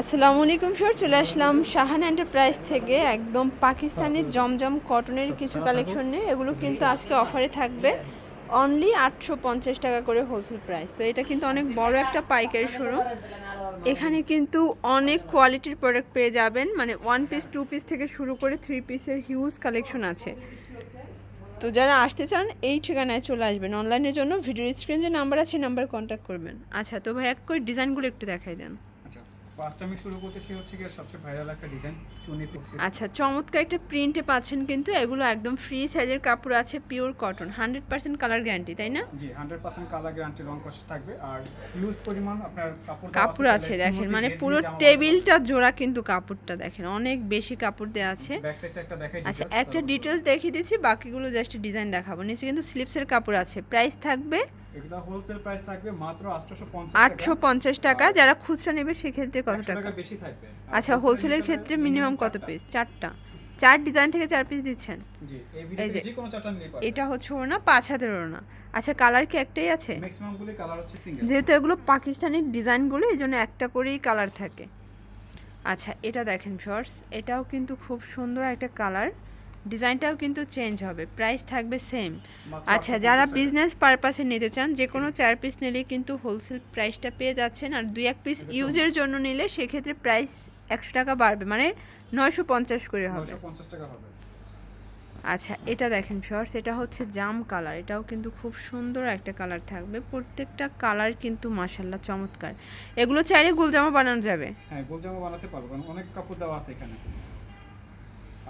আসসালামু আলাইকুম স্যার চলে আসলাম শাহান এন্টারপ্রাইজ থেকে, একদম পাকিস্তানি জমজম কটনের কিছু কালেকশন নিয়ে। এগুলো কিন্তু আজকে অফারে থাকবে অনলি আটশো পঞ্চাশ টাকা করে হোলসেল প্রাইস তো এটা কিন্তু অনেক বড় একটা পাইকারি শোরুম এখানে কিন্তু অনেক কোয়ালিটির প্রোডাক্ট পেয়ে যাবেন। মানে ওয়ান পিস টু পিস থেকে শুরু করে থ্রি পিসের হিউজ কালেকশন আছে। তো যারা আসতে চান, এই ঠিকানায় চলে আসবেন। অনলাইনের জন্য ভিডিও স্ক্রিন যে নাম্বার আছে নাম্বার কন্ট্যাক্ট করবেন। আচ্ছা তো ভাই, এক করে ডিজাইনগুলো একটু দেখাই দেন। ফার্স্ট আমি শুরু করতেছি হচ্ছে সবচেয়ে ভাইরাল একটা ডিজাইন চুনি আচ্ছা চমৎকার একটা প্রিন্টে পাচ্ছেন কিন্তু এগুলো একদম ফ্রি সাইজের কাপড় আছে pure cotton hundred percent colour guarantee তাই না? জি হান্ড্রেড পার্সেন্ট কালার গ্যারান্টি রং কষ্ট থাকবে। আর ইউজ পরিমাণ আপনার কাপড় কাপড় আছে দেখেন মানে পুরো টেবিলটা জোড়া কিন্তু কাপড়টা দেখেন অনেক বেশি কাপড় দেওয়া আছে। ব্যাক সাইডটা একটা দেখাই আচ্ছা একটা ডিটেলস দেখিয়ে দিচ্ছি বাকিগুলো জাস্ট ডিজাইন দেখাবো। নিচে কিন্তু স্লিপসের কাপড় আছে প্রাইস থাকবে এগুলা হোলসেল প্রাইস থাকবে মাত্র 850 আটশো পঞ্চাশ টাকা যারা খুচরা নেবে সেক্ষেত্রে কত টাকা? বেশি থাকবে। আচ্ছা হোলসেলের ক্ষেত্রে মিনিমাম কত পিস চারটা। চার ডিজাইন থেকে চার পিস দিচ্ছেন? জি এই যে- এটা হচ্ছে ওনা পাঁচ হাতের ওনা আচ্ছা কালার কি একটাই আছে? যেহেতু এগুলো পাকিস্তানি ডিজাইনগুলো এই জন্য একটা করেই কালার থাকে। আচ্ছা এটা দেখেন শর্টস এটাও কিন্তু খুব সুন্দর একটা কালার ডিজাইনটাও কিন্তু চেঞ্জ হবে প্রাইস থাকবে সেম আচ্ছা যারা বিজনেস পারপাসে নিতে চান যে কোনো চার পিস নিলে কিন্তু হোলসেল প্রাইসটা পেয়ে যাচ্ছেন আর দুই এক পিস ইউজের জন্য নিলে সেক্ষেত্রে প্রাইস একশো টাকা বাড়বে মানে নয়শো পঞ্চাশ করে হবে। 950 টাকা হবে। আচ্ছা এটা দেখেন শর্টস এটা হচ্ছে জাম কালার এটাও কিন্তু খুব সুন্দর একটা কালার থাকবে। প্রত্যেকটা কালার কিন্তু মাসাল্লাহ চমৎকার। এগুলো চাইলে গুলজামা বানানো যাবে। হ্যাঁ গোল জামা বানাতে পারব কারণ অনেক কাপড় দেওয়া আছে এখানে।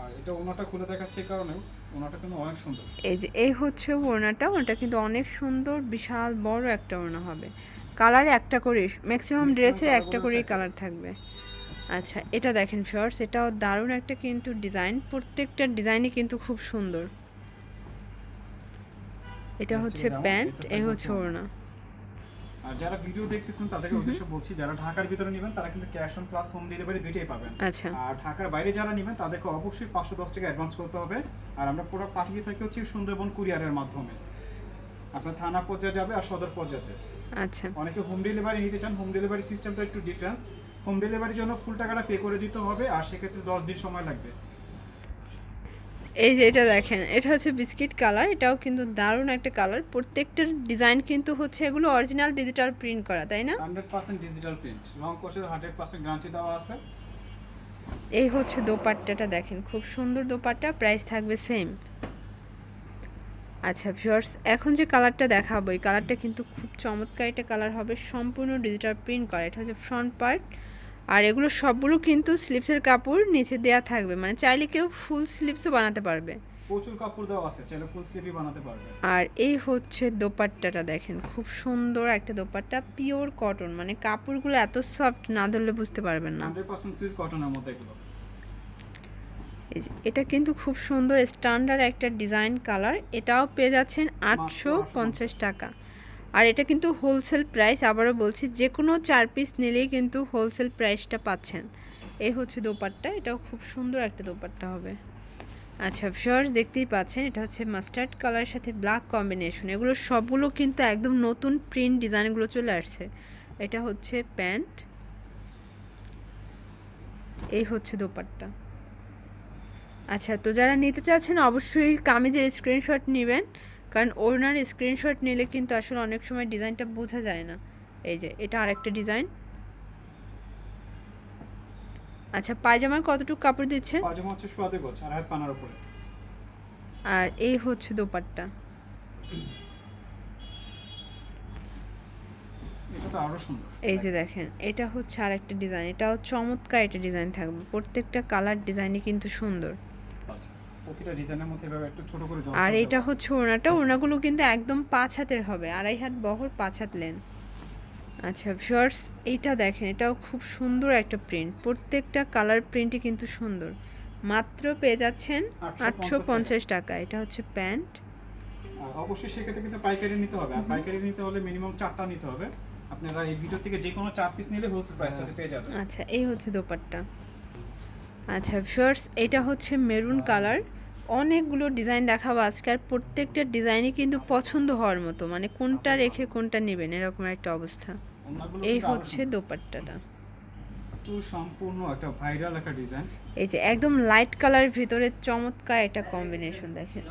আর এটা ওনাটা খুলে দেখাচ্ছে এই কারণে ওনাটা কিন্তু অনেক সুন্দর। এই যে এই হচ্ছে ওড়নাটা ওটা কিন্তু অনেক সুন্দর বিশাল বড় একটা ওড়না হবে। কালার একটা করে ম্যাক্সিমাম ড্রেসের একটা করেই কালার থাকবে। আচ্ছা এটা দেখেন শর্টস এটাও দারুণ একটা কিন্তু ডিজাইন প্রত্যেকটা ডিজাইনই কিন্তু খুব সুন্দর। এটা হচ্ছে প্যান্ট এই হচ্ছে ওড়না। আর যারা ভিডিও দেখতেছেন তাদেরকে উদ্দেশ্য বলছি যারা ঢাকার ভিতরে নেবেন তারা কিন্তু cash on plus home delivery দুইটাই পাবেন। আচ্ছা। আর ঢাকার বাইরে যারা নেবেন তাদেরকে অবশ্যই পাঁচশো দশ টাকা অ্যাডভান্স করতে হবে। আর আমরা প্রোডাক্ট পাঠিয়ে থাকি হচ্ছে সুন্দরবন কুরিয়ারের মাধ্যমে। আপনার থানা পর্যায়ে যাবে আর সদর পর্যায়ে আচ্ছা। অনেকে হোম ডেলিভারি নিতে চান হোম ডেলিভারি সিস্টেমটা একটু ডিফারেন্স হোম ডেলিভারির জন্য ফুল টাকাটা পে করে দিতে হবে আর সেক্ষেত্রে দশ দিন সময় লাগবে। এই যে এটা দেখেন এটা হচ্ছে বিস্কিট কালার এটাও কিন্তু দারুণ একটা কালার। প্রত্যেকটার ডিজাইন কিন্তু হচ্ছে এগুলো অরিজিনাল ডিজিটাল প্রিন্ট করা তাই না? Hundred percent digital print long hundred percent guarantee দেওয়া আছে। এই হচ্ছে দোপাট্টাটা দেখেন খুব সুন্দর দোপাট্টা প্রাইস থাকবে সেম আচ্ছা ভিউয়ার্স এখন যে কালারটা দেখাবো এই কালারটা কিন্তু খুব চমৎকার একটা কালার হবে সম্পূর্ণ ডিজিটাল প্রিন্ট করা। এটা হচ্ছে ফ্রন্ট পার্ট আর এগুলো সবগুলো কিন্তু স্লিপসের কাপড় নিচে দেওয়া থাকবে। মানে চাইলে কেউ ফুল স্লিপসও বানাতে পারবে। প্রচুর কাপড় দেওয়া আছে চাইলে ফুল স্লিভই বানাতে পারবে। আর এই হচ্ছে দোপাট্টাটা দেখেন খুব সুন্দর একটা দোপাট্টা পিওর কটন মানে কাপড়গুলো এত সফট না ধরলে বুঝতে পারবেন না। হান্ড্রেড পার্সেন্ট সুইচ কটনের মধ্যে এগুলো। এটা কিন্তু খুব সুন্দর স্ট্যান্ডার্ড একটা ডিজাইন কালার এটাও পেয়ে যাচ্ছেন আটশো পঞ্চাশ। টাকা। আর এটা কিন্তু হোলসেল প্রাইস আবারও বলছি যে কোনো চার পিস নিলেই কিন্তু হোলসেল প্রাইসটা পাচ্ছেন। এই হচ্ছে দোপাট্টা, এটাও খুব সুন্দর একটা দোপাট্টা হবে। আচ্ছা ভিউয়ার্স দেখতেই পাচ্ছেন, এটা হচ্ছে মাস্টার্ড কালারের সাথে ব্ল্যাক কম্বিনেশন এগুলো সবগুলো কিন্তু একদম নতুন প্রিন্ট ডিজাইনগুলো চলে আসছে। এটা হচ্ছে প্যান্ট এই হচ্ছে দোপাট্টা। আচ্ছা তো যারা নিতে চাচ্ছেন অবশ্যই কামিজের স্ক্রিনশট নেবেন। কারণ ওনার স্ক্রিনশট নিলে কিন্তু আসলে অনেক সময় ডিজাইনটা বোঝা যায় না। এই যে এটা আরেকটা ডিজাইন আচ্ছা পায়জামার কতটুকু কাপড় দিচ্ছে? পাজামা হচ্ছে সোয়াদে গোছ আর হাত পানার উপরে। আর এই হচ্ছে দোপাট্টা। এই যে দেখেন এটা হচ্ছে আর একটা ডিজাইন এটাও চমৎকার একটা ডিজাইন থাকবে। প্রত্যেকটা কালার ডিজাইনই কিন্তু সুন্দর। আচ্ছা। প্রতিটা ডিজাইনের মধ্যে এভাবে একটু ছোট করে আর এটা হচ্ছে ওনাটা ওনাগুলো কিন্তু একদম পাঁচ হাতের হবে। আড়াই হাত বহর পাঁচ হাত লেন আচ্ছা ভিউয়ার্স এইটা দেখেন এটাও খুব সুন্দর একটা প্রিন্ট প্রত্যেকটা কালার প্রিন্টই কিন্তু সুন্দর। মাত্র পেয়ে যাচ্ছেন আটশো পঞ্চাশ টাকা। এটা হচ্ছে প্যান্ট। অবশ্যই সেক্ষেত্রে কিন্তু পাইকারি নিতে হবে। আর পাইকারি নিতে হলে মিনিমাম চারটা নিতে হবে। আপনারা এই ভিডিও থেকে যে কোনো চার পিস নিলে হোলসেল প্রাইসটাতে পেয়ে যাবেন। আচ্ছা এই হচ্ছে দোপাট্টা। আচ্ছা ভিউয়ার্স এটা হচ্ছে মেরুন কালার অনেকগুলো ডিজাইন দেখাবো আজকে আর প্রত্যেকটা ডিজাইনই কিন্তু পছন্দ হওয়ার মতো। মানে কোনটা রেখে কোনটা নেবেন এরকম একটা অবস্থা। এই হচ্ছে দোপাট্টাটা। সম্পূর্ণ একটা ভাইরাল একটা ডিজাইন এই যে একদম লাইট কালার ভিতরে চমৎকার একটা কম্বিনেশন দেখেন।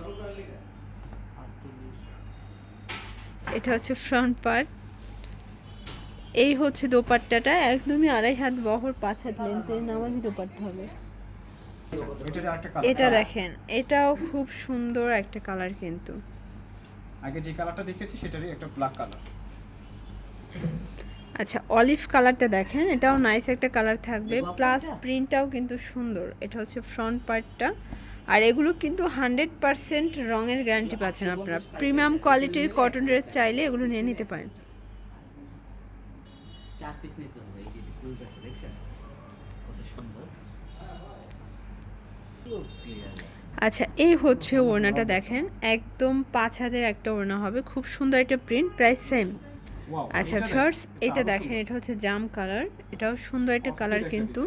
এটা হচ্ছে ফ্রন্ট পার্ট এই হচ্ছে দোপাট্টাটা একদমই আড়াই হাত বহর পাঁচ হাত লেন্থের নামাজি দোপাট্টা হবে। এটা দেখেন এটাও খুব সুন্দর একটা কালার কিন্তু। আগে যে কালারটা দেখেছি সেটারই একটা ব্ল্যাক কালার আচ্ছা অলিভ কালারটা দেখেন এটাও নাইস একটা কালার থাকবে। প্লাস প্রিন্টটাও কিন্তু সুন্দর। এটা হচ্ছে ফ্রন্ট পার্টটা আর এগুলো কিন্তু হান্ড্রেড পারসেন্ট রঙের গ্যারান্টি পাচ্ছেন আপনারা। প্রিমিয়াম কোয়ালিটির কটন ড্রেস চাইলে এগুলো নিয়ে নিতে পারেন। চার পিস নিতে হবে এই যে ফুল গাছে দেখছেন? কত সুন্দর। আচ্ছা এই হচ্ছে ওড়নাটা দেখেন। একদম পাঁচ হাতের একটা ওড়না হবে, খুব সুন্দর একটা প্রিন্ট প্রাইস সেম আচ্ছা ফার্স্ট এটা দেখেন, এটা হচ্ছে জাম কালার এটাও সুন্দর একটা কালার কিন্তু।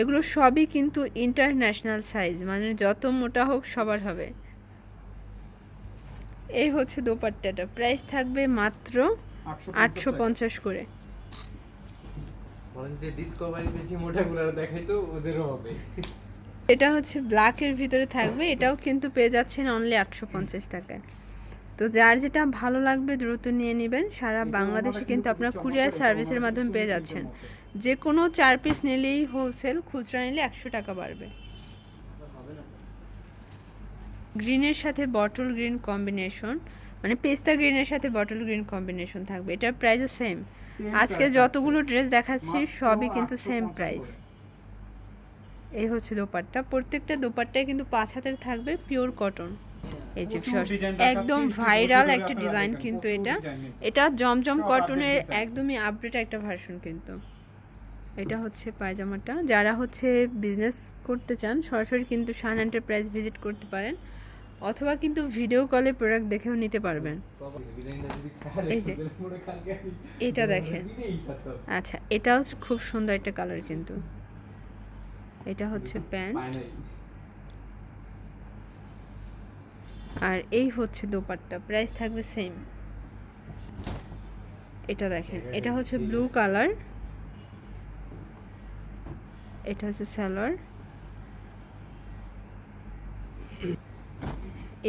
এগুলো সবই কিন্তু ইন্টারন্যাশনাল সাইজ মানে যত মোটা হোক সবার হবে। এই হচ্ছে দোপাট্টাটা প্রাইস থাকবে মাত্র আটশো পঞ্চাশ করে। যে ডিসকভারিতে যে মোটাগুলো দেখাই তো ওদেরও হবে। এটা হচ্ছে ব্ল্যাকের ভিতরে থাকবে এটাও কিন্তু পেয়ে যাচ্ছেন অনলি আটশো পঞ্চাশ টাকায়। তো যার যেটা ভালো লাগবে দ্রুত নিয়ে নেবেন সারা বাংলাদেশে কিন্তু আপনার কুরিয়ার সার্ভিসের মাধ্যমে পেয়ে যাচ্ছেন। যে কোনো চার পিস নিলেই হোলসেল খুচরা নিলে একশো টাকা বাড়বে। গ্রিনের সাথে বটল গ্রিন কম্বিনেশন মানে পেস্তা গ্রিনের সাথে বটল গ্রিন কম্বিনেশন থাকবে। এটার প্রাইসও সেম আজকে যতগুলো ড্রেস দেখাচ্ছি সবই কিন্তু সেম প্রাইস এই হচ্ছে দোপাট্টা। প্রত্যেকটা দোপাট্টায় কিন্তু পাঁচ হাতের থাকবে পিওর কটন এই যে একদম ভাইরাল একটা ডিজাইন কিন্তু এটা। এটা জমজম কটনের একদমই আপডেট একটা ভার্সন কিন্তু। এটা হচ্ছে পায়জামাটা। যারা হচ্ছে বিজনেস করতে চান সরাসরি কিন্তু শান এন্টারপ্রাইজ ভিজিট করতে পারেন। অথবা কিন্তু ভিডিও কলে প্রোডাক্ট দেখেও নিতে পারবেন। এই যে, এটা দেখেন। আচ্ছা এটাও খুব সুন্দর একটা কালার কিন্তু। এটা হচ্ছে প্যান্ট। আর এই হচ্ছে দোপাট্টা প্রাইস থাকবে সেম এটা দেখেন এটা হচ্ছে ব্লু কালার এটা হচ্ছে স্যালোয়ার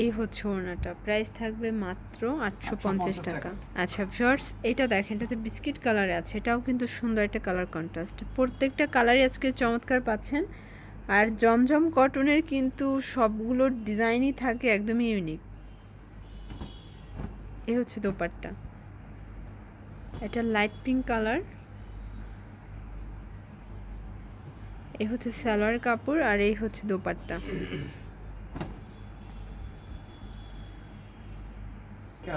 এই হচ্ছে ওড়নাটা। প্রাইস থাকবে মাত্র আটশো পঞ্চাশ টাকা। আচ্ছা শর্টস এটা দেখেন এটা যে বিস্কিট কালারে আছে এটাও কিন্তু সুন্দর একটা কালার কন্ট্রাস্ট প্রত্যেকটা কালারই আজকে চমৎকার পাচ্ছেন। আর জমজম কটনের কিন্তু সবগুলোর ডিজাইনই থাকে একদমই ইউনিক এ হচ্ছে দোপাট্টা। এটা লাইট পিঙ্ক কালার এই হচ্ছে সালোয়ার কাপড় আর এই হচ্ছে দোপাট্টা।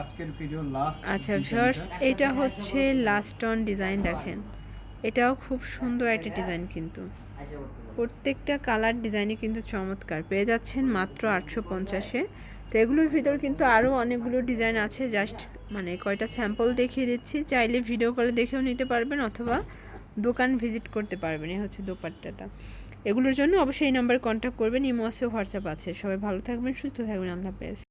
আজকের ভিডিও লাস্ট আচ্ছা ভিউয়ার্স এটা হচ্ছে লাস্ট অন ডিজাইন দেখেন। এটাও খুব সুন্দর একটা ডিজাইন কিন্তু। প্রত্যেকটা কালার ডিজাইনই কিন্তু চমৎকার। পেয়ে যাচ্ছেন মাত্র আটশো পঞ্চাশে। তো এগুলোর ভিতর কিন্তু আরও অনেকগুলো ডিজাইন আছে। জাস্ট মানে কয়টা স্যাম্পল দেখিয়ে দিচ্ছি। চাইলে ভিডিও কলে দেখেও নিতে পারবেন অথবা দোকান ভিজিট করতে পারবেন। এই হচ্ছে দোপাট্টাটা। এগুলোর জন্য অবশ্যই এই নাম্বারে কন্ট্যাক্ট করবেন। ইমো আছে হোয়াটসঅ্যাপ আছে। সবাই ভালো থাকবেন সুস্থ থাকবেন। আল্লাহ হাফেজ।